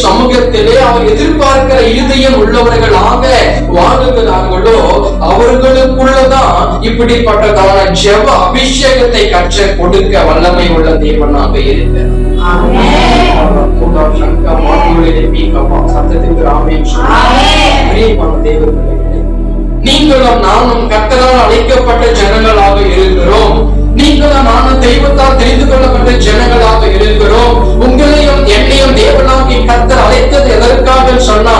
சமூகத்திலே அவர் எதிர்பார்க்கிற இருதயம் உள்ளவர்களாக வாழுகிறார்களோ அவர்களுக்குள்ளதான் இப்படிப்பட்டதான ஜெப அபிஷேகத்தை கற்ற கொடுக்க வல்லமை உள்ள தேவனாக இருக்கிறார். நீங்களும் நானும் கர்த்தரால் அழைக்கப்பட்ட ஜனங்களாக இருக்கிறோம். நீங்களும் நானும் தெய்வத்தால் தெரிந்து கொள்ளப்பட்ட ஜனங்கள் சொன்னா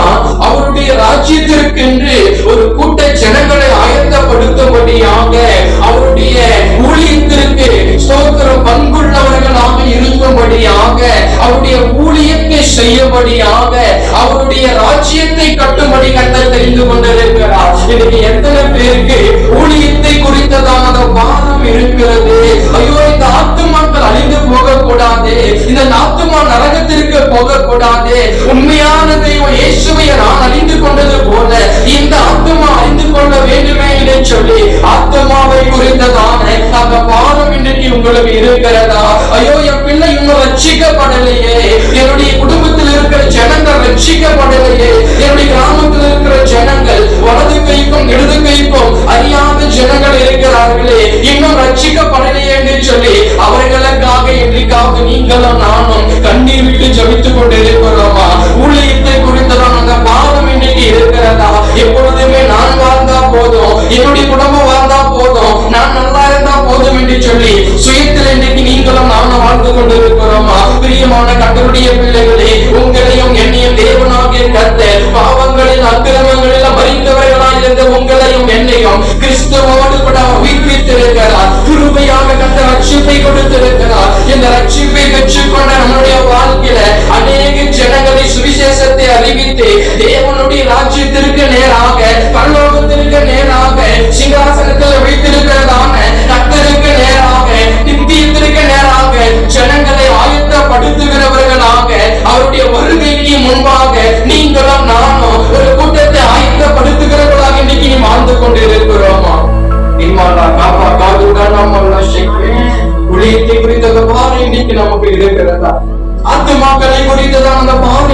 அவருடைய ராஜ்யத்திற்கென்று ஒரு கூட்ட ஜனங்களை ஆயத்தப்படுத்தும்படியாக அவருடைய ஊழியத்திற்கு ஸ்தோத்திரம் பண்புள்ளவர்களாக இருக்கும்படியாக அவருடைய ஊழியத்தை செய்யும்படியாக அவருடைய ராஜ்யத்தை கட்டும்படி கர்த்தர் தெரிந்து கொண்டிருக்கிறார். இன்னைக்கு எத்தனை பேருக்கு ஊழியத்தை குறித்ததான அந்த பாரம் இருக்கிறது? ஐயோ இந்த ஆத்துமாக்கள் அழிந்து போகக்கூடாது. இந்த ஆத்துமா நரக போகக்கூடாது. உண்மையான தெய்வம் இயேசுவை நான் அறிந்து கொண்டது போல இந்த ஆத்மா அறிந்து கொள்ள வேண்டுமே என்று சொல்லி ஆத்மாவை குறித்ததான அந்த பாதம் இன்றைக்கு உங்களுக்கு இருக்கிறதா? ஐயோ என் பிள்ளை இன்னும் ரட்சிக்கப்படலையே. என்னுடைய குடும்பத்தில் இருக்கிற ஜனங்கள் ரட்சிக்கப்படலையே. என்னுடைய கிராமத்தில் இருக்கிற ஜனங்கள் வலது கைக்கும் இடது கைக்கும் சுயத்தில் இன்றைக்கு நீங்களும் நானும் வாழ்ந்து கொண்டிருக்கிறோம். பிரியமான கத்தருடைய பிள்ளைகளே உங்களையும் என்னையும் தேவனாகிய கத்த பாவங்களில் அக்கிரமங்களில் மறித்தவர்களாய் இருந்த உங்களையும் என்னையும் கிறிஸ்துவோடு கூட உயிர்ப்பித்திருக்கிறார் கிருபையாக கத்த ரட்சிப்பை கொடுத்திருக்கிறார். இந்த ரட்சிப்பை பெற்றுக்கொண்ட நம்முடைய வாழ்க்கையில அநேக ஜன அந்த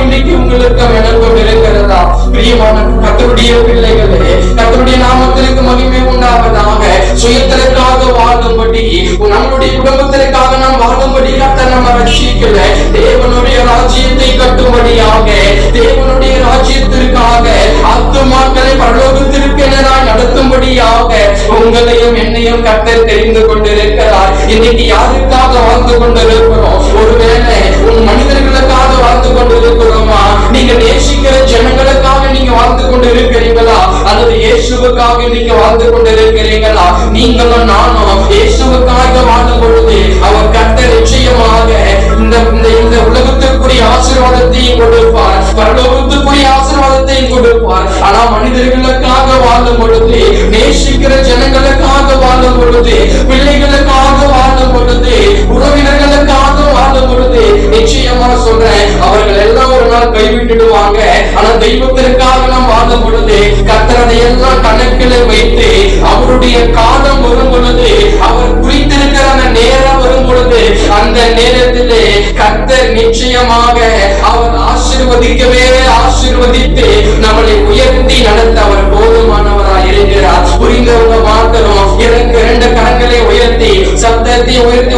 இன்னைக்கு உங்களுக்கு எனக்கும் இருக்கிறதா பிரியமான கத்தருடைய பிள்ளைகளே கத்தருடைய நாமத்திற்கு மகிமை உண்டாவதாக சுயத்திற்காக வாழும்படி நம்மளுடைய குடும்பத்திற்காக நாம் வாழும்படி கத்த நம்ம தேவனுடைய ராஜ்யத்தை கட்டும்படியாக தேவனுடைய ராஜ்யத்திற்காக ஆத்துமாக்களை பரலோகத்திற்கு எதிராய் நடத்தும்படியாக உங்களையும் என்னையும் கத்தர் தெரிந்து கொண்டிருக்கிறார். இன்னைக்கு யாருக்காக வாழ்ந்து கொண்டிருக்கிறோம் நீங்க கொண்டிருக்கிறீங்களா அல்லது இயேசுவுக்காக நீங்க வாழ்ந்து கொண்டிருக்கிறீங்களா நீங்களும் நானும் இயேசுவுக்காக வாழும் பொழுது அவர் கட்ட நிச்சயமாக இந்த இந்த உலகத்திற்குரிய ஆசீர்வாதத்தையும் கொடுப்பார். பரலோகத்துக்குரிய ஆசீர்வாதத்தையும் கொடுப்பார். ஆனா மனிதர்களுக்காக வாழும் பொழுது நேசிக்கிற ஜனங்களுக்காக வாழும் பொழுது பிள்ளைகளுக்காக அதையெல்லாம் கணக்கில் வைத்து அவருடைய காலம் வரும் பொழுது அவர் குறித்திருக்கிற அந்த நேரம் வரும் பொழுது அந்த நேரத்திலே கத்தர் நிச்சயமாக அவர் ஆசிர்வதிக்கவே ஆசீர்வதித்து நம்மளை உயர்த்தி நடத்த அவர் போதுமானவராய் இருக்கிறார். புரிந்தவங்க மாத்திரம் எனக்கு இரண்டு கரங்களை உயர்த்தி சப்தத்தை உயர்த்தி